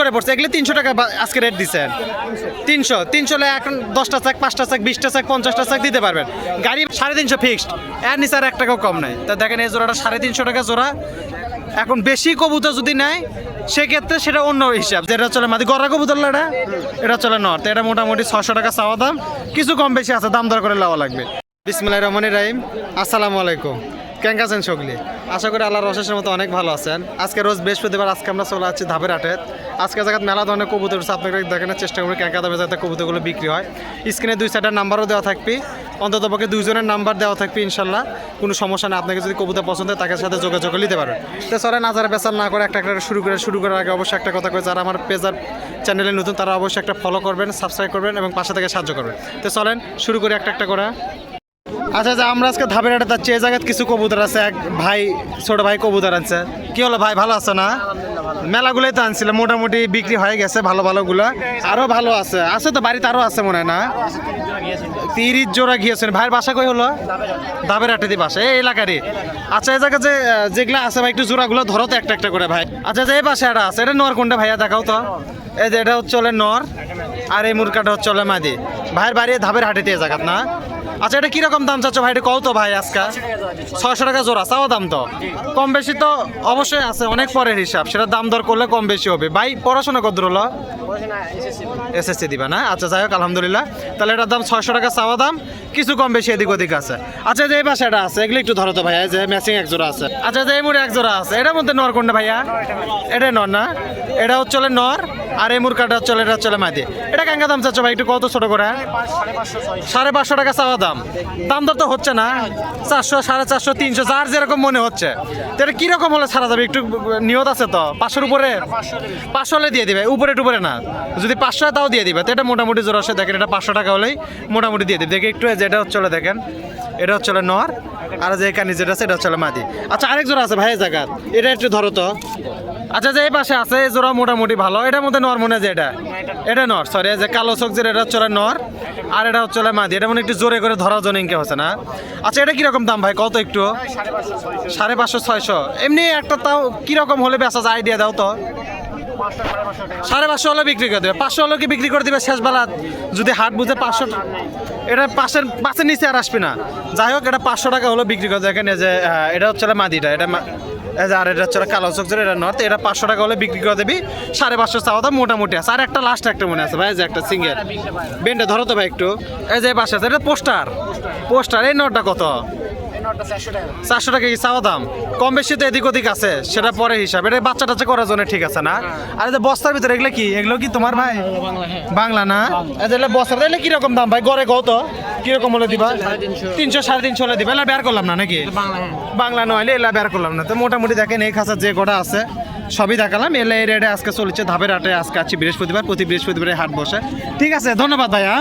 করে পড়ছে। এগুলো তিনশো টাকা আজকে রেট দিচ্ছেন তিনশো তিনশো এখন দশটা চাক, পাঁচটা চাক, বিশটা চাক, পঞ্চাশটা চাক দিতে পারবেন। গাড়ি সাড়ে তিনশো ফিক্সড এর নিচে আর এক টাকাও কম নাই। তা দেখেন এই জোড়াটা সাড়ে তিনশো টাকা জোড়া। এখন বেশি কবুতর যদি নেয়, সেক্ষেত্রে সেটা অন্য হিসাব। যেটা চলে মাদি গড়া কবুতর এটা? এটা চলে নর্থ এটা মোটামুটি ছশো টাকা চাওয়া দাম। কিছু কম বেশি আছে, দাম দর করে লওয়া লাগবে। বিসমুল্লাহ রহমান রাহিম। আসসালামু আলাইকুম। কেঙ্কা আছেন সকলে? আশা করি আল্লাহর রসের মতো অনেক ভালো আছেন। আজকে রোজ বৃহস্পতিবার, আজকে আমরা চলে যাচ্ছি ধাপের হাটে। আজকে জায়গায় মেলা ধরনের কবুতর আপনাকে দেখানোর চেষ্টা করব কেঙ্কা দামে যাতে কবুতরগুলো বিক্রি হয়। স্ক্রিনে দুই সাইডের নাম্বারও দেওয়া থাকবে। অন্তত পক্ষে দুইজনের নাম্বার দেওয়া থাকবে, ইনশাল্লাহ। কোনো সমস্যা নেই, আপনাকে যদি কবুতর পছন্দ হয়, তাকে সাথে যোগাযোগ নিতে পারবেন তো সরে নাজার বেচার না করে একটা একটা শুরু করে শুরু করার আগে অবশ্যই একটা কথা করে যারা আমার পেজার চ্যানেলে নতুন, তারা অবশ্যই একটা ফলো করবেন সাবস্ক্রাইব করবেন এবং পাশে থেকে সাহায্য করবেন। তো চলেন, শুরু করে একটা একটা করে। আচ্ছা আচ্ছা আমরা আজকে ধাপের হাটে যাচ্ছি। এই জায়গায় কিছু কবুতর আছে এক ভাই ছোট ভাই কবুতর আনছে। কি হলো ভাই ভালো আছে না? মেলাগুলোই তো আনছিল মোটামুটি বিক্রি হয়ে গেছে ভালো ভালোগুলো। আরও ভালো আছে। আছে তো বাড়িতে আরও আছে মনে হয় না? তিরিশ জোড়া গিয়েছেন ভাইয়ের বাসা কই হলো? ধাপের হাটে দি বাসা এই এলাকারই। আচ্ছা এই জায়গায় যে যেগুলো আছে ভাই একটু জোড়াগুলো ধরো তো একটা একটা করে ভাই। আচ্ছা যে এই পাশে একটা আছে এটা নর কোনটা ভাইয়া দেখাও তো। এই যে এটা হচ্ছে নর আর এই মুরকাটা হচ্ছে মাদি। ভাইয়ের বাড়ি ধাপের হাটেতে এই জায়গাত না আচ্ছা এটা কীরকম দাম চাচ্ছ ভাই? এটা কত ভাই আজকে? ছয়শো টাকা জোড়া, চাওয়া দাম তো? কম বেশি তো অবশ্যই আছে, অনেক পরের হিসাব। সেটা দাম দর করলে কম বেশি হবে। ভাই, পড়াশোনা কত হলো? এসএসসি দিবা না? আচ্ছা যাই হোক, আলহামদুলিল্লাহ। তাহলে এটার দাম ছয়শো টাকা, চাওয়া দাম। কিছু কম বেশি এদিক ওদিক আছে। আচ্ছা যে এই পাশে এটা আছে, এগুলো একটু ধরো তো ভাইয়া যে ম্যাচিং এক জোড়া আছে। আচ্ছা যে এই মুড়ে এক জোড়া আছে, এটার মধ্যে নর কোনটা ভাইয়া? এটা নর না? এটা হচ্ছে নর। আর এই মুরকাটা চলে, এটা হচ্ছে মাদি এটা কেঙ্গা দাম চাচ্ছ ভাই? একটু কত ছোট করে। সাড়ে পাঁচশো টাকা চাওয়া দাম। দাম দর তো হচ্ছে না। চারশো, সাড়ে চারশো, তিনশো, যার যেরকম মনে হচ্ছে। তো এটা কীরকম হলে ছাড়া যাবে? একটু নিয়ত আছে তো? পাঁচশোর উপরে? পাঁচশো হলে দিয়ে দিবে। উপরে টুপরে না। যদি পাঁচশো তাও দিয়ে দিবে। তো এটা মোটামুটি জোর আসে। দেখেন, এটা পাঁচশো টাকা হলেই মোটামুটি দিয়ে দিবে। দেখে একটু এই যে এটা হচ্ছে দেখেন। এটা হচ্ছে নর। আর যে এখানে যেটা আছে, এটা হচ্ছে মাদি। আচ্ছা আরেক জোড়া আছে ভাই জায়গা এটা একটু ধরো তো। আচ্ছা যে এই পাশে আছে এই জোড়া মোটামুটি ভালো। এটার মধ্যে নর মনে যে এটা? এটা নর। সরি যে কালো চোখ যে এটা হচ্ছে নর আর এটা হচ্ছে মাদি। এটা মনে একটু জোরে করে ধরার জন্য ইনকে হচ্ছে না? আচ্ছা এটা কীরকম দাম ভাই? কত একটু? সাড়ে পাঁচশো ছয়শো। এমনি একটা তাও কীরকম হলে বেচা যায়? আইডিয়া দাও তো। সাড়ে পাঁচশো হলে বিক্রি করে দেবে। পাঁচশো হলে কি বিক্রি করে দিবে শেষ বেলা যদি হাট বুঝে পাঁচশো এটা পাশের পাশের নিচে আর আসবে না। যাই হোক এটা পাঁচশো টাকা হলো বিক্রি করে দেবে এখানে যে এটা হচ্ছে মাদিটা। এটা আর এটা হচ্ছে কালো চোখ এটা নর্থ এটা পাঁচশো টাকা হলে বিক্রি করে দিবি। সাড়ে পাঁচশো চাওয়া দাম মোটামুটি আছে। আর একটা লাস্ট একটা মনে আছে ভাই যে একটা সিঙ্গেল বেনটা ধরো তো ভাই একটু। এই যে পাশে আছে এটা পোস্টার পোস্টার এই নটটা কত? চারশো টাকা। কি চাওয়া দাম? কম বেশি তো এদিক ওদিক আছে সেটা পরে হিসাব। এটা বাচ্চা টাচ্চা করার জন্য ঠিক আছে না? আর এই যে বস্তার ভিতরে এগুলো কি? এগুলো কি তোমার ভাই? বাংলা না? এগুলো বস্তা এগুলো কীরকম দাম ভাই? গড়ে কত? কীরকম হলে দিবা? তিনশো সাড়ে তিনশো। হলে দিবা? এলা বের করলাম না নাকি? বাংলা নয় এলা বের করলাম না। তো মোটামুটি দেখেন এই খাঁচা যে কটা আছে সবই দেখালাম। এলে এই রেটে আজকে চলেছে। ধাপের হাটে আজকে আছি বৃহস্পতিবার প্রতি বৃহস্পতিবারে হাট বসে। ঠিক আছে ধন্যবাদ ভাইয়া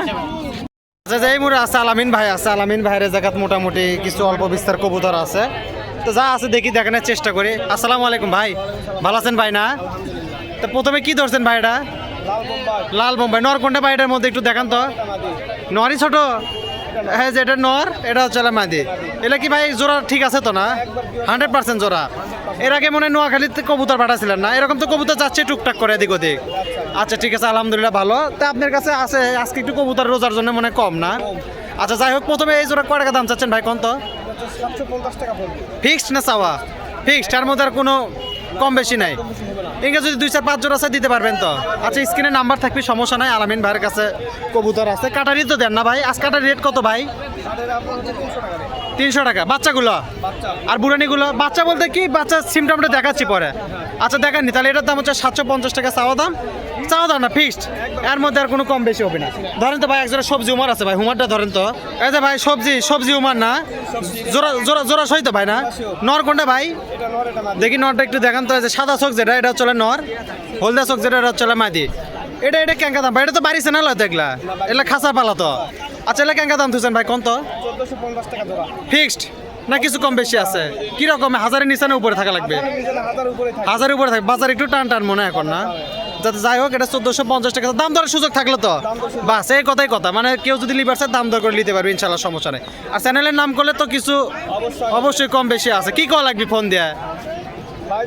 আচ্ছা যে মুড়ে আছে আলামিন ভাই, আছে আলামিন ভাইয়ের জায়গাত মোটামুটি কিছু অল্প বিস্তার কবুতর আছে। তো যা আছে দেখি দেখানোর চেষ্টা করি। আসসালামু আলাইকুম ভাই, ভালো আছেন ভাই না? তো প্রথমে কি ধরছেন ভাইটা লাল বোম্বাই। নর কোনটা মধ্যে একটু দেখান তো। নরই ছোট? হ্যাঁ যে এটা নর এটা হচ্ছে মাদি। এটা কি ভাই জোড়া ঠিক আছে তো না? হান্ড্রেড পার্সেন্ট জোড়া। এর আগে মনে হয় নোয়াখালীতে কবুতর পাঠাছিলেন না। এরকম তো কবুতর যাচ্ছে টুকটাক করে এদিক ওদিক। আচ্ছা ঠিক আছে আলহামদুলিল্লাহ ভালো। তা আপনার কাছে আছে আজকে একটু কবুতর রোজার জন্য মনে কম না? আচ্ছা যাই হোক প্রথমে এই জোড়া কয় টাকা দাম চাচ্ছেন ভাই কোন তো? ফিক্সড না চাওয়া? ফিক্সড তার মধ্যে আর কোনো কম বেশি নাই। ইংরেজি যদি দুই চার পাঁচ জোড়া আছে দিতে পারবেন তো। আচ্ছা স্ক্রিনে নাম্বার থাকবে, সমস্যা নাই। আলামিন ভাইয়ের কাছে কবুতর আছে। কাটারি তো দেন না ভাই। আজ কাটার রেট কত ভাই? তিনশো টাকা। বাচ্চাগুলো? আর বুড়ানিগুলো? বাচ্চা বলতে কি? বাচ্চা সিমটমটা দেখাচ্ছি পরে। আচ্ছা দেখাননি তাহলে এটার দাম হচ্ছে সাতশো পঞ্চাশ টাকা চাওয়া দাম। চাওয়া দাম না ফিক্সড এর মধ্যে আর কোনো কম বেশি হবে না। ধরেন তো ভাই, একজোড়া সবজি উমার আছে ভাই হুমারটা ধরেন তো। এই যে ভাই, সবজি সবজি উমার না? জোড়া জোড়া জোড়া সই তো ভাই না? নর কোনটা ভাই? দেখি নরটা একটু দেখান তো যে সাদা চোখ যেটা, এটা হচ্ছে নর। হলদা চোখ যেটা, এটা হচ্ছে মাদি। এটা এটা কেঙ্কা দাম? ভাই, এটা তো বাড়িছে না লয় দেখলা এগুলা। খাসা পালা তো। আচ্ছা এলা কেঙ্কা দাম থুছেন ভাই, কোন তো? ফিক্সড না কিছু কম বেশি আছে? কীরকম হাজারের নিচে না উপরে থাকা লাগবে? হাজারের উপরে থাকবে বাজার একটু টান টান মনে এখন না? যাতে যাই হোক এটা চোদ্দশো পঞ্চাশ টাকা। দাম দরের সুযোগ থাকল তো। বাস এই কথাই কথা। মানে কেউ যদি লিবার চায় দাম দর করে নিতে পারবে ইনশাল্লাহ সমস্যা নেই। আর চ্যানেলের নাম করলে তো কিছু অবশ্যই। কম বেশি আছে। কি কল লাগবে ফোন দেয়া? ভাই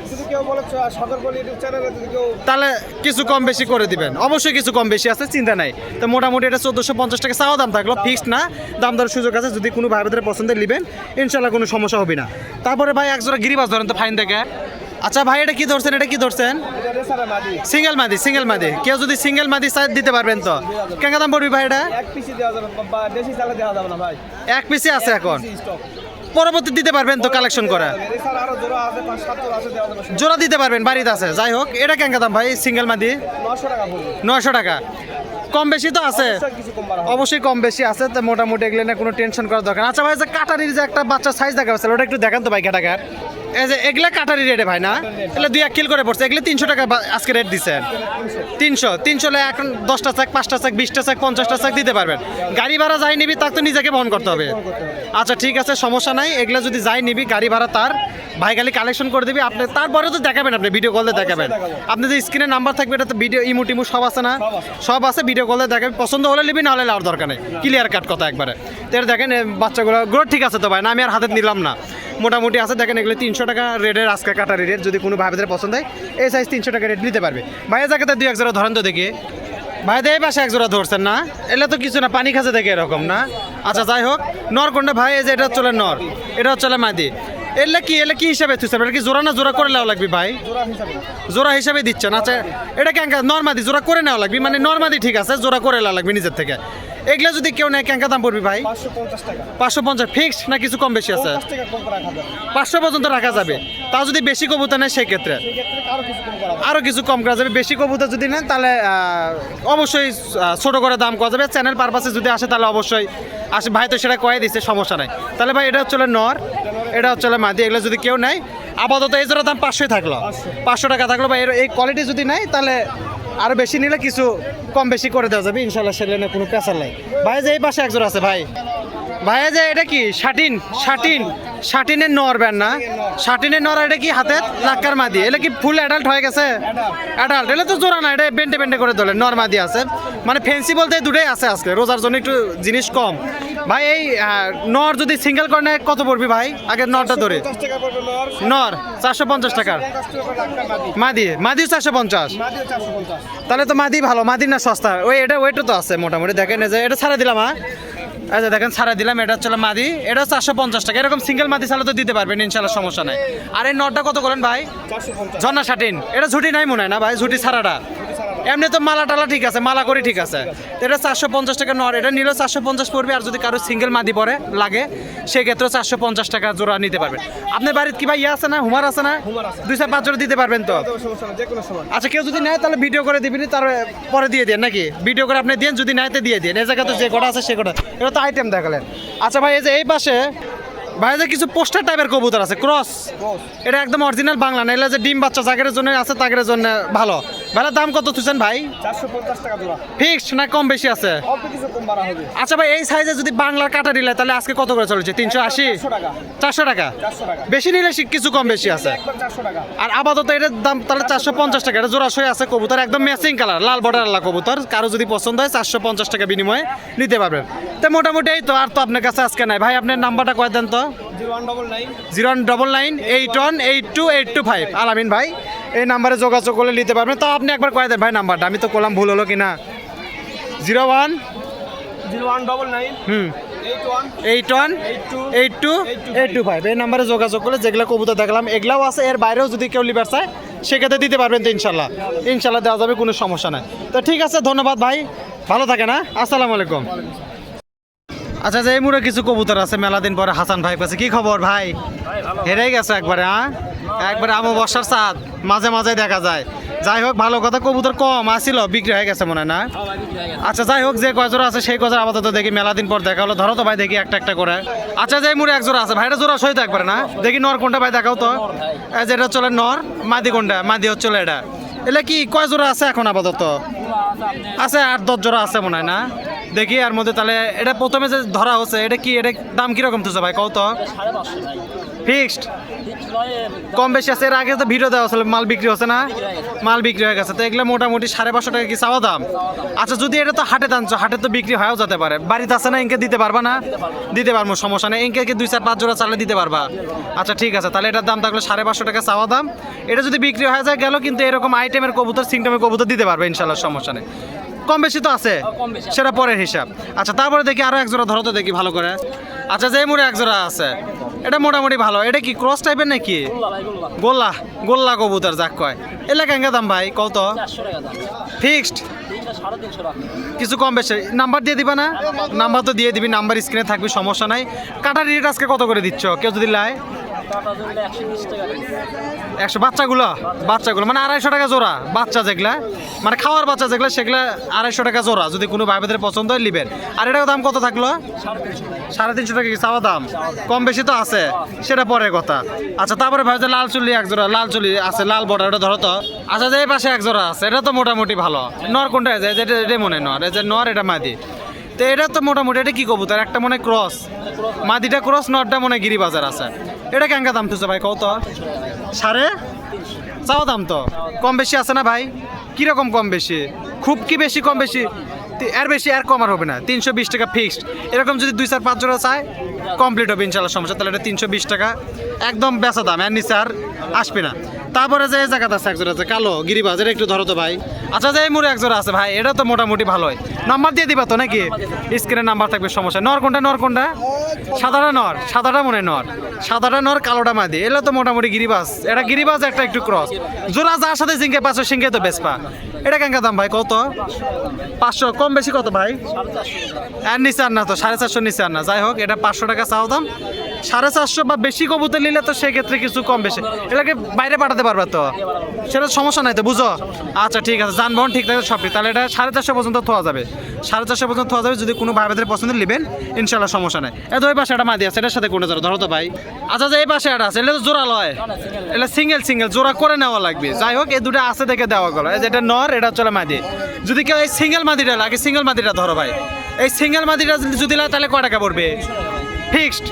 তাহলে কিছু কম বেশি করে দিবেন। অবশ্যই কিছু কম বেশি আছে চিন্তা নাই। তো মোটামুটি এটা চোদ্দোশো পঞ্চাশ টাকা চাওয়া দাম থাকল। ফিক্সড না দাম দরের সুযোগ আছে। যদি কোনো ভাইদের পছন্দের নেবেন ইনশাল্লাহ কোনো সমস্যা হবে না। তারপরে ভাই একজোড়া গিরিবাস ধরেন তো ফাইন থেকে আচ্ছা ভাই এটা কি ধরছেন এটা কি ধরছেন সিঙ্গেল মাদি সিঙ্গেল মাদি কেউ যদি সিঙ্গেল মাদি সাইজ দিতে পারবেন তো কেন দাম পড়বি ভাই এটা এক পিসি না আছে এখন পরবর্তী দিতে পারবেন তো কালেকশন করে জোড়া দিতে পারবেন বাড়িতে আছে যাই হোক এটা কেন দাম ভাই সিঙ্গেল মাদি নয়শো টাকা কম বেশি তো আছে অবশ্যই কম বেশি আছে তো মোটামুটি এগুলো নিয়ে কোনো টেনশন করার দরকার আচ্ছা ভাই যে কাটারির যে একটা বাচ্চা সাইজ দেখা ওটা একটু দেখান তো ভাই কাটাকার এগুলা কাটারি রেটে ভাই না? এগুলো দুই এক কিল করে পড়ছে। এগুলো তিনশো টাকা আজকে রেট দিচ্ছেন তিনশো। তিনশো এখন দশটা চাক, পাঁচটা চাক, বিশটা চাক, পঞ্চাশটা চাক দিতে পারবেন। গাড়ি ভাড়া যাই নিবি তার তো নিজেকে বহন করতে হবে। আচ্ছা ঠিক আছে, সমস্যা নাই। এগুলো যদি যাই নিবি, গাড়ি ভাড়া তার। ভাই খালি কালেকশন করে দিবি। আপনি তারপরে তো দেখাবেন আপনি ভিডিও কলে দেখাবেন। আপনি যে স্ক্রিনে নাম্বার থাকবে এটা তো ভিডিও ইমু টিমু সব আছে না? সব আছে ভিডিও কলে দেখাবেন পছন্দ হলে নিবি না হলে আর দরকার নেই। ক্লিয়ার কাট কথা একবারে। তো দেখেন বাচ্চাগুলো গ্রোথ ঠিক আছে তো ভাই? না, আমি আর হাতে নিলাম না। মোটামুটি আছে, দেখেন এগুলো তিনশো টাকা রেটের আজকে কাটারি রেট, যদি কোনো ভাইদের পছন্দ হয়, এই সাইজ তিনশো টাকা রেট নিতে পারবে। ভাইয়ের জায়গাতে দুই এক জোড়া ধরেন তো দেখি। ভাইদের এই পাশে এক জোড়া ধরছেন না? এলে তো কিছু না, পানি খাচ্ছে দেখে এরকম না? আচ্ছা যাই হোক নর কোনটা ভাই, এই যে এটা চলে নর। এটা চলে মাদি। এলে কি এলে কি হিসাবে তুই এটা কি জোড়া না জোড়া করে নেওয়া লাগবে ভাই? জোড়া হিসাবে দিচ্ছেন আচ্ছা এটা ক্যাঙ্কা নর্মাদি জোড়া করে নেওয়া লাগবে? মানে নর্মাদি ঠিক আছে জোড়া করে নেওয়া লাগবে নিজের থেকে। এগুলো যদি কেউ নেয় ক্যাঙ্কা দাম পড়বি ভাই? পাঁচশো পঞ্চাশ ফিক্সড না কিছু কম বেশি আছে? পাঁচশো পর্যন্ত রাখা যাবে। তাও যদি বেশি কবুতর নেয় সেক্ষেত্রে? সেক্ষেত্রে আরও কিছু কম করা আরও কিছু কম করা যাবে। বেশি কবুতর যদি নেন তাহলে অবশ্যই ছোট করে দাম করা যাবে। চ্যানেল পারপাসে যদি আসে তাহলে অবশ্যই আসে। ভাই তো সেটা কয়ে দিচ্ছে সমস্যা নাই। তাহলে ভাই এটা হচ্ছে নর। এটা হচ্ছে মাদি এগুলো যদি কেউ নেয় আপাতত এই জোড়া দাম পাঁচশোই থাকল। পাঁচশো টাকা থাকল বা এর এই কোয়ালিটি যদি নাই তাহলে আরও বেশি নিলে কিছু কম বেশি করে দেওয়া যাবে ইনশাল্লাহ সেলে না কোনো পেঁচার নাই। ভাই যে এই পাশে একজোড়া আছে ভাই। ভাই যে এটা কি? Satin satin. শাটিনের নর ব্যান না? শাটিনের নর এটা কি হাতে? লাক্কার মাদি। এটা কি ফুল অ্যাডাল্ট হয়ে গেছে? অ্যাডাল্ট এটা তো জোড়া না, এটা বেন্টে বেন্টে করে ধরে নর মাদি আছে। মানে ফেন্সি বলতে দুটোই আছে আজকে, রোজার জন্য একটু জিনিস কম। ভাই, এই নর যদি সিঙ্গেল করে নেয়, কত পড়বি ভাই? আগে নরটা ধরে। নর, চারশো পঞ্চাশ টাকার। মাদি মাদি মাদিও চারশো পঞ্চাশ। তাহলে তো মাদি ভালো মাদি না সস্তা। ওই, এটা ওয়েটও তো আছে মোটামুটি। দেখেন যে, এটা ছাড়া দিলাম হ্যাঁ? আচ্ছা দেখেন ছাড়া দিলাম এটা হচ্ছে মাদি। এটা চারশো পঞ্চাশ টাকা। এরকম সিঙ্গেল মাদি ছাড়া তো দিতে পারবেন ইনশাল্লাহ সমস্যা নাই। আর এই নটটা কত করেন ভাই? জন্না ষাটিন এটা ঝুটি নাই মনে হয় না ভাই ঝুটি ছাড়াটা? এমনি তো মালা টালা ঠিক আছে মালা করে ঠিক আছে। এটা চারশো পঞ্চাশ টাকা নর এটা নিলেও চারশো পঞ্চাশ পড়বে আর যদি কারও সিঙ্গেল মাদি পরে লাগে সেক্ষেত্রে চারশো পঞ্চাশ টাকা জোড়া নিতে পারবেন। আপনার বাড়িতে কি ভাই ইয়ে আছে না? হুমার আছে না? দুই চার পাঁচ জোড়া দিতে পারবেন তো? আচ্ছা কেউ যদি নেয় তাহলে ভিডিও করে দিবেন তার পরে দিয়ে দেন নাকি? ভিডিও করে আপনি দেন যদি নেয় তো দিয়ে দেন। এই জায়গায় তো যে কটা আছে সে কটা। এটা তো আইটেম দেখালেন। আচ্ছা ভাই এই যে এই পাশে ভাই যে কিছু পোস্টার টাইপের কবুতর আছে ক্রস এটা একদম অরিজিনাল বাংলা না এগুলো যে ডিম বাচ্চা জাগের জন্য আছে তাগের জন্য ভালো। ভাইলা দাম কত তুছেন ভাই? চারশো পঞ্চাশ টাকা জোড়া। ফিক্সড না কম বেশি আছে? আচ্ছা ভাই এই সাইজে যদি বাংলার কাটা নিলে তাহলে আজকে কত করে চলেছে? তিনশো আশি? চারশো টাকা। বেশি নিলে কিছু কম বেশি আছে। আর আপাতত এটার দাম তাহলে চারশো পঞ্চাশ টাকা। এটা জোড়াশয় আছে কবুতর একদম ম্যাচিং কালার লাল বর্ডার আল্লাহ কবুতর। কারও যদি পছন্দ হয় চারশো পঞ্চাশ টাকা বিনিময়ে নিতে পারবেন। তো মোটামুটি এই তো আর তো আপনার কাছে আজকে নাই। ভাই আপনার নাম্বারটা কয়ে দেন তো? Zero one double nine. Zero one double nine eight one eight two eight two five. Alamin ভাই। এই নাম্বারে যোগাযোগ করলে নিতে পারবেন। তো আপনি একবার কয়ে দেন ভাই নাম্বারটা আমি তো করলাম ভুল হলো কি না zero one? Zero one double nine. হুম। Eight one. Eight two. Eight two? Five এই নাম্বারে যোগাযোগ করলে যেগুলো কবুতর দেখলাম এগুলাও আছে এর বাইরেও যদি কেউ লিবার চায় সেক্ষেত্রে দিতে পারবেন তো ইনশাল্লাহ। ইনশাল্লাহ দেওয়া যাবে কোনো সমস্যা নাই। তো ঠিক আছে ধন্যবাদ ভাই। ভালো থাকে না আসসালামু আলাইকুম। আচ্ছা যে এই মুড়ে কিছু কবুতর আছে মেলা দিন পরে হাসান ভাই কাছে কি খবর ভাই? হেরেই গেছে একবারে হ্যাঁ? একবারে বর্ষার চাঁদ মাঝে মাঝে দেখা যায়। যাই হোক, ভালো কথা, কবুতর কম আসছিল বিক্রি হয়ে গেছে মনে না? আচ্ছা যাই হোক, যে কয় জোড়া আছে, সেই কয় আপাতত দেখি, মেলা দিন পর দেখা হলো। ধরো তো ভাই, দেখি একটা একটা করে। আচ্ছা যে মুড়ে এক জোড়া আছে ভাইটা জোড়া সহিত একবারে না? দেখি নর কোনটা, ভাই, দেখাও তো। এই যে এটা চলে নর, মাদি কোনটা? মাদি হচ্ছে এটা। এলে কি, কয় জোড়া আছে এখন আপাতত? আছে আট, দশ জোড়া আছে মনে হয় না? দেখি, এর মধ্যে তাহলে, এটা প্রথমে যে ধরা হচ্ছে, এটা কি, এটা দাম কীরকম তুলছে ভাই কত ফিক্সড? কম বেশি আছে, এর আগে তো ভিডিও দেওয়া ছিল, মাল বিক্রি হচ্ছে না? মাল বিক্রি হয়ে গেছে, তো এগুলো মোটামুটি সাড়ে পাঁচশো টাকা কি চাওয়া দাম? আচ্ছা যদি এটা তো হাটে দানছো হাটে তো বিক্রি হয়েও যেতে পারে। বাড়িতে আছে না, ইনকে দিতে পারবা না? দিতে পারব, সমস্যা নেই। ইনকে কি দুই, চার, পাঁচ জোড়া চালে দিতে পারবা? আচ্ছা ঠিক আছে, তাহলে এটার দাম থাকল সাড়ে পাঁচশো টাকা চাওয়া দাম। এটা যদি বিক্রি হয়ে যায়, গেল, কিন্তু এরকম আইটেমের কবুতর সিংটমের কবুতর দিতে পারবে ইনশাল্লাহ সমস্যা নেই। কম বেশি তো আছে। সেটা পরের হিসাব। আচ্ছা তারপরে দেখি আরও এক জোড়া ধরো তো দেখি ভালো করে। আচ্ছা যে মোড়ে এক জোড়া আছে এটা মোটামুটি ভালো। এটা কি ক্রস টাইপের নাকি? গোল্লা গোল্লা। কবুতর যাক কয়। এলা কেঙ্গা দাম ভাই কত? ফিক্সড কিছু কম বেশি। নাম্বার দিয়ে দিবা না? নাম্বার তো দিয়ে দিবি নাম্বার স্ক্রিনে থাকবি সমস্যা নাই। কাটার রেট আজকে কত করে দিচ্ছ? কেউ যদি জুড়লে একশো বাচ্চাগুলো? বাচ্চাগুলো মানে আড়াইশো টাকা জোড়া বাচ্চা যেগুলা। মানে খাওয়ার বাচ্চা যেগুলা, সেগুলা আড়াইশো টাকা জোড়া। যদি কোনো ভাইদের পছন্দ হয়, নিবেন। আর এটার দাম কত থাকল? সাড়ে তিনশো টাকা কি চাওয়া দাম। কম বেশি তো আছে। সেটা পরে কথা। আচ্ছা তারপরে ভাই লাল চুলি এক জোড়া, লাল চুলি আছে, লাল বর্ডার ধরো তো। আচ্ছা যে এই পাশে এক জোড়া আছে, এটা তো মোটামুটি ভালো। নর কোনটা যে যেটা এটা মনে হয় নর। এই যে নর, এটা মাদি। তো এটা তো মোটামুটি, এটা কি কবুতর? একটা মনে ক্রস। মাদিটা ক্রস, নরটা মনে গিরিবাজার আছে। এটা কেঙ্কা দাম তুলছে ভাই? কত সাড়ে? চাও দাম তো। কম বেশি আছে না ভাই? কীরকম কম বেশি? খুব কি বেশি, কম বেশি? এর বেশি আর কমার হবে না। তিনশো বিশ টাকা ফিক্সড এরকম যদি দুই চার, পাঁচ জোড়া চায় কমপ্লিট হবে ইনশাল্লাহ সমস্যা। তাহলে এটা তিনশো বিশ টাকা। একদম বেচা দাম। এর নিচে আর আসবে না। তারপরে যে এই জায়গাতে আছে একজোড়া আছে কালো গিরিবাজ, এটা একটু ধরো তো ভাই। আচ্ছা যে মুড়ে একজোড়া আছে ভাই, এটা তো মোটামুটি ভালোই। নাম্বার দিয়ে দিবা তো নাকি? স্ক্রিনে নাম্বার থাকবে, সমস্যা। নর কোনটা নর কোনটা? সাদাটা নর, সাদাটা মনে নর। সাদাটা নর, কালোটা মাদি। এগুলো তো মোটামুটি গিরিবাজ। এটা গিরিবাজ একটা একটু ক্রস জোড়া যার সাথে জিঙ্কে পাঁচশো সিঙ্গে তো বেসপা এটা কেঙ্কা দাম ভাই, কত? পাঁচশো, কম বেশি কত ভাই? আর নিচে আর না তো, সাড়ে চারশো নিচে আর না। যাই হোক, এটা পাঁচশো টাকা চাও দাম। সাড়ে চারশো বা বেশি কবুতর নিলে তো সেক্ষেত্রে কিছু কম বেশি। এটাকে বাইরে পাঠাতে পারবে তো? সেটা সমস্যা নাই তো, বুঝো? আচ্ছা ঠিক আছে, যানবাহন ঠিক থাকে সব ঠিক। তাহলে এটা সাড়ে চারশো পর্যন্ত থোয়া যাবে। সাড়ে চারশো পর্যন্ত থোয়া যাবে, যদি কোনো ভাইদের পছন্দ নেবেন ইনশাল্লাহ সমস্যা নাই। এত ওই পাশে একটা মাদি আছে, এটার সাথে কোনটা ধরো তো ভাই। আচ্ছা যে এই পাশে একটা আছে, এটা তো জোড়া লয়। এটা সিঙ্গেল সিঙ্গেল জোড়া করে নেওয়া লাগবে। যাই হোক, এই দুটো আছে দেখে দেওয়া গেল। এটা নর, এটা চলে মাদি। যদি কেউ এই সিঙ্গেল মাদিটা লাগে সিঙ্গেল মাদিটা ধরো ভাই। এই সিঙ্গেল মাদিটা যদি লাগে, তাহলে কয় টাকা পড়বে? ফিক্সড,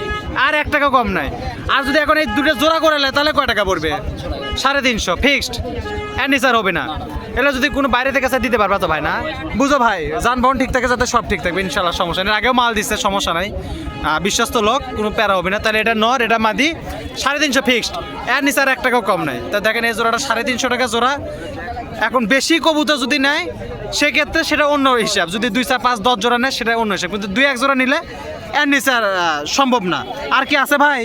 আর এক টাকা কম নাই। আর যদি এখন এই দুটো জোড়া করে নেয়, তাহলে কয় টাকা পড়বে? সাড়ে তিনশো, ফিক্সড। নিচার হবে না। এটা যদি কোনো বাইরে থেকে এসে দিতে পারবা তো ভাই, না? বুঝো ভাই, যানবাহন ঠিক থাকে, যাতে সব ঠিক থাকবে, ইনশাল্লাহ, সমস্যা নেই। আগেও মাল দিচ্ছে, সমস্যা নাই। বিশ্বস্ত লোক, কোনো প্যারা হবে না। তাহলে এটা নর, এটা মাদি, সাড়ে তিনশো ফিক্সড। এর এক টাকাও কম নাই। তা দেখেন, এই জোড়াটা সাড়ে তিনশো টাকা জোড়া। এখন বেশি কবুতর যদি নেয়, সেক্ষেত্রে সেটা অন্য হিসাব। যদি দুই চার পাঁচ দশ জোড়া নেয়, সেটা অন্য হিসাব। কিন্তু দুই এক জোড়া নিলে এর সম্ভব না। আর কি আছে ভাই?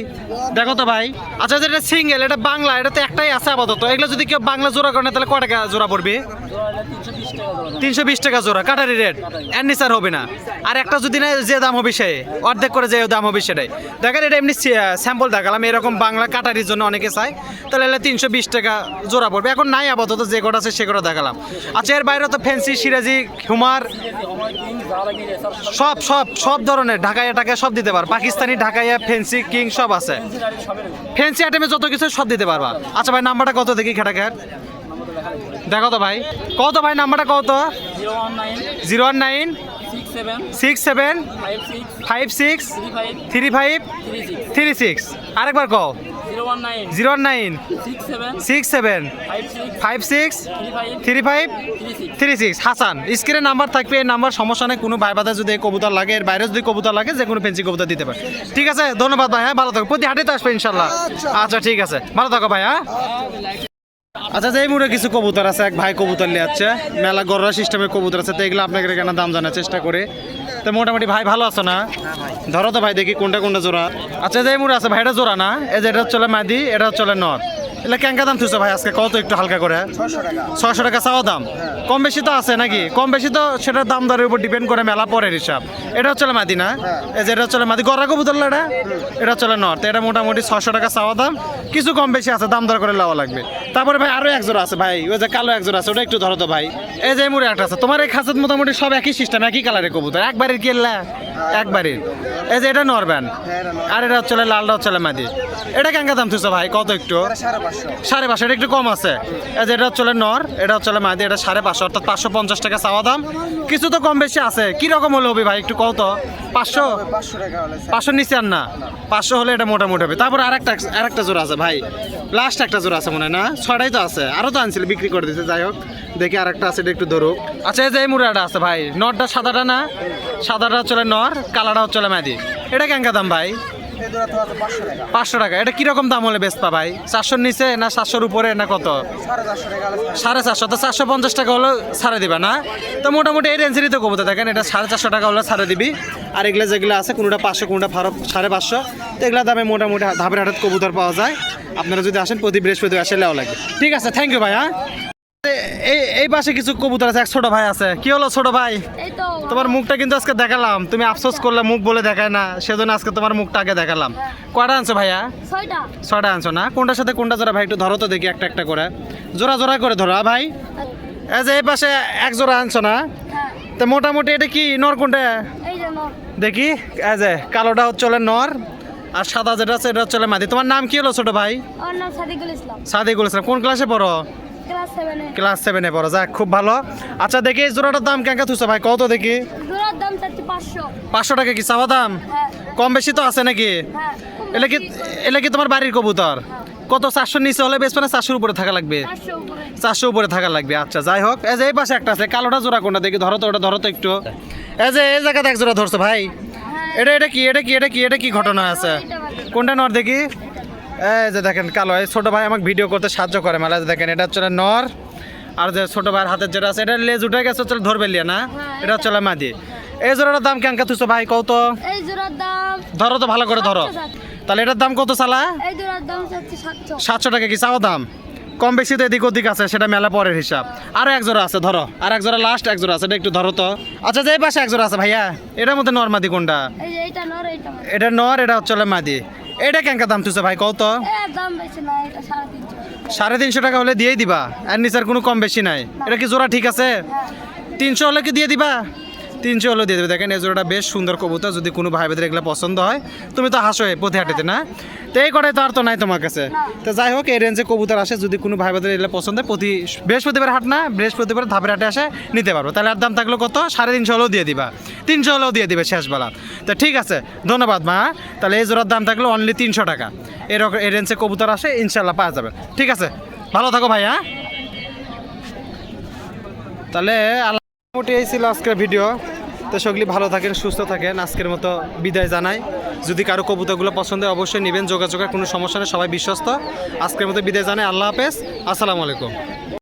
দেখো তো ভাই। আচ্ছা যেটা সিঙ্গেল এটা বাংলা, এটা তো একটাই আছে আপাতত। এগুলো যদি কেউ বাংলা জোড়া করে না তাহলে কটাকা টাকা জোড়া পড়বে? তিনশো বিশ টাকা জোড়া, কাটারি রেট এর আর হবে না। আর একটা যদি না যে দাম হবে সে। অর্ধেক করে যে দাম হবে সেটাই। দেখেন, এটা এমনি স্যাম্পল দেখালাম, এরকম বাংলা কাটারির জন্য অনেকে চায়। তাহলে তিনশো বিশ টাকা জোড়া পড়বে। এখন নাই আপাতত, যে কটা আছে সে কটা দেখালাম। আচ্ছা এর বাইরে তো ফ্যান্সি, সিরাজি, হুমার, সব সব সব ধরনের, ঢাকাইয়া টাকায় সব দিতে পারবা। পাকিস্তানি, ঢাকাইয়া, ফ্যান্সি, কিং সব আছে। ফ্যান্সি আইটেমে যত কিছু সব দিতে পারবা। আচ্ছা ভাই, নাম্বারটা কত দেখি খেটা খেট দেখো তো ভাই। কত ভাই নাম্বারটা কত? Zero one nine six seven five six three five three six আরেকবার কও। Zero one nine six seven five six three five three six Hasan স্ক্রিনে নাম্বার থাকবে এই নাম্বার সমস্যা নেই কোনো ভাই বাদা যদি কবুতর লাগে এর বাইরে যদি কবুতর লাগে যে কোনো ফেন্সি কবুতর দিতে পারে। ঠিক আছে ধন্যবাদ ভাই হ্যাঁ ভালো থাকো। প্রতি হাটে তো আসবে ইনশাল্লাহ। আচ্ছা ঠিক আছে। ভালো থাকো ভাই হ্যাঁ। আচ্ছা এই মুড়ে কিছু কবুতর আছে, এক ভাই কবুতর নিয়ে যাচ্ছে মেলা গররা সিস্টেমে কবুতর আছে, তো এগুলো আপনাকে কেন দাম জানার চেষ্টা করে? তো মোটামুটি ভাই ভালো আছো না? ধরো তো ভাই, দেখি কোনটা কোনটা জোড়া। আচ্ছা এই মুড়ে আছে ভাইটা জোড়া না? এই যে এটা চলে মাদি, এটা চলে নর। এগুলো কেঙ্কা দাম থুছো ভাই আজকে? কত একটু হালকা করে? ছশো টাকা চাওয়া দাম? কম বেশি তো আছে নাকি? কম বেশি তো সেটার দাম দরের উপর ডিপেন্ড করে মেলা পরের হিসাব। এটা চলে মাদি না? এই যে এটা চলে মাদি গড়া কবুতর এটা? এটা চলে নর্থ। এটা মোটামুটি ছশো টাকা চাওয়া দাম। কিছু কম বেশি আছে দাম দর করে লাওয়া লাগবে। তারপরে ভাই আরও এক জোড়া আছে ভাই ওই যে কালো এক জোড়া আছে ওটা একটু ধরো তো ভাই। এই যে মুড়ে একটা আছে তোমার এই খাসাত মোটামুটি সব একই সিস্টেম একই কালারের কবুতর একবারের কেল্লা একবারের। এই যে এটা নরবেন আর এটা চলে লালটা চলে মাদি। এটা কেঙ্কা দাম থুছো ভাই? কত একটু? সাড়ে পাঁচশো, এটা একটু কম আছে। এই যে এটা হচ্ছে নর, এটা হচ্ছে মাদি, এটা সাড়ে পাঁচশো, অর্থাৎ পাঁচশো পঞ্চাশ টাকা চাওয়া দাম। কিছু তো কম বেশি আছে। কি রকম হলে হবে ভাই, একটু কত পাঁচশো পাঁচশো? টাকা হলে পাঁচশো নিচে আর না। পাঁচশো হলে এটা মোটামুটি হবে। তারপর আর একটা আর একটা জোড়া আছে ভাই। লাস্ট একটা জোড়া আছে মনে হয়, না? ছটাই তো আছে। আরও তো আনছিল, বিক্রি করে দিতে যাই হোক। দেখি আর একটা আছে, এটা একটু ধরুক। আচ্ছা এই যে এই মুড়াটা আছে ভাই, নরটা সাদাটা না? সাদাটা চলে নর কালাটা হচ্ছে মাদি। এটা কেঙ্কা দাম ভাই? পাঁচশো টাকা। এটা কীরকম দাম হলে বেচপা ভাই? চারশোর নিচে না সাতশোর উপরে না কত? সাড়ে চারশো তো চারশো পঞ্চাশ টাকা হলো ছাড়ে দিবা না? তো মোটামুটি এই রেঞ্জেরই তো কমতে দেখেন এটা সাড়ে চারশো টাকা হলে ছাড়ে দিবি। আর এগুলো যেগুলো আছে কোনোটা পাঁচশো কোনোটা সাড়ে পাঁচশো। তো এগুলো দামে মোটামুটি ধাপের হাটত কবুতর পাওয়া যায়। আপনারা যদি আসেন প্রতি বৃহস্পতিবার আসে লেও লাগে। ঠিক আছে থ্যাংক ইউ ভাই হ্যাঁ? এই এই পাশে কিছু কবুতর আছে এক ছোট ভাই আছে। কি হলো ছোট ভাই? তোমার মুখটা কিন্তু আজকে দেখালাম। তুমি আফসোস করলে মুখ বলে দেখায় না সেজন্য আজকে তোমার মুখটা আগে দেখালাম। কয়টা আনছো ভাইয়া? ছয়টা। আনছো না? কোনটার সাথে কোনটা জোড়া? ভাই একটু ধরো তো দেখি একটা একটা করে। জোড়া জোড়া করে ধরো ভাই। এই যে এই পাশে এক জোড়া আনছো না? হ্যাঁ। তো মোটামুটি এটা কি নর কোনটা? দেখি এই যে কালোটা হচ্ছে নর আর সাদা যেটা আছে এটা হচ্ছে মাদি। তোমার নাম কি হলো ছোট ভাই? সাদিকুল ইসলাম। সাদিকুল ইসলাম। কোন ক্লাসে পড়ো? ক্লাস সেভেনে পড়ো যাক খুব ভালো। আচ্ছা দেখি জোড়াটার দাম কেঙ্কা থুছো ভাই? কত দেখি? পাঁচশো। টাকা কি চাওয়া দাম? হ্যাঁ। কম বেশি তো আছে নাকি? হ্যাঁ এলে কি এলে কি তোমার বাড়ির কবুতর? কত চারশো নিচে হলে বেশ মানে চারশোর উপরে থাকা লাগবে? চারশো উপরে। থাকা লাগবে আচ্ছা যাই হোক। এই যে এই পাশে একটা আছে কালোটা জোড়া কোনটা? দেখি ধরো তো ওটা ধরো তো একটু। এই যে এই জায়গাতে এক জোড়া ধরছো ভাই। হ্যাঁ। এটা এটা কি এটা কি এটা কি এটা কি ঘটনা আছে? কোনটা নর দেখি? এই যে দেখেন কালো এই ছোট ভাই আমাকে ভিডিও করতে সাহায্য করে মেলা যে দেখেন এটা হচ্ছে নর আর যে ছোট ভাইয়ের হাতের যেটা আছে এটা লেজ উঠে গেছে হচ্ছে ধরবে লিয়া না? হ্যাঁ, এটা হচ্ছে মাদি। এই জোড়াটার দাম কেন তুছো ভাই কত এই জোড়ার দাম ধরো তো ভালো করে ধরো। তাহলে এটার দাম কত সালা? এই জোড়ার দাম চাচ্ছি সাতশো। টাকা কি চাও দাম? কম বেশি তো এদিক ওদিক আছে সেটা মেলা পরের হিসাব। আর এক জোড়া আছে ধরো। আর এক জোড়া লাস্ট এক জোড়া আছে এটা একটু ধরো তো। আচ্ছা যে পাশে এক জোড়া আছে ভাইয়া এটার মধ্যে নর মাদি কোনটা? এই নর এটা নর এটা হচ্ছে মাদি। এটা কেঙ্কা দাম তুসে ভাই কত? সাড়ে তিনশো। টাকা হলে দিয়েই দিবা আর নিচের কোনো কম বেশি নাই। এটা কি জোড়া ঠিক আছে? হ্যাঁ। তিনশো হলে কি দিয়ে দিবা? তিনশো হলে দিয়ে দেবে। দেখেন এই জোড়াটা বেশ সুন্দর কবুতর যদি কোনো ভাই বোধের এগুলো পছন্দ হয় তুমি তো হাসো প্রতি হাটেতে না? তো এই কটাই তো আর তো নাই তোমার কাছে। তো যাই হোক এই রেঞ্জে কবুতর আসে যদি কোনো ভাই বোধের এগুলো পছন্দ হয় প্রতি বৃহস্পতিবার হাট না বৃহস্পতিবার ধাপের হাটে আসে নিতে পারব। তাহলে আর দাম থাকল কত? সাড়ে তিনশো হলেও দিয়ে দিবা। তিনশো হলেও দিয়ে দিবে শেষবেলা। তো ঠিক আছে ধন্যবাদ মা। তাহলে এই জোড়ার দাম থাকল অনলি তিনশো টাকা। এরকম এই রেঞ্জে কবুতর আসে ইনশাল্লাহ পাওয়া যাবে। ঠিক আছে ভালো থাকো ভাই হ্যাঁ? তাহলে আল্লাহ মোটামুটি এই ছিল আজকের ভিডিও তো সকলেই ভালো থাকেন, সুস্থ থাকেন। আজকের মতো বিদায় জানাই। যদি কারও কবুতরগুলো পছন্দ অবশ্যই নেবেন। যোগাযোগের কোনো সমস্যা নেই, সবাই বিশ্বস্ত। আজকের মতো বিদায় জানাই। আল্লাহ হাফেজ। আসসালামু আলাইকুম।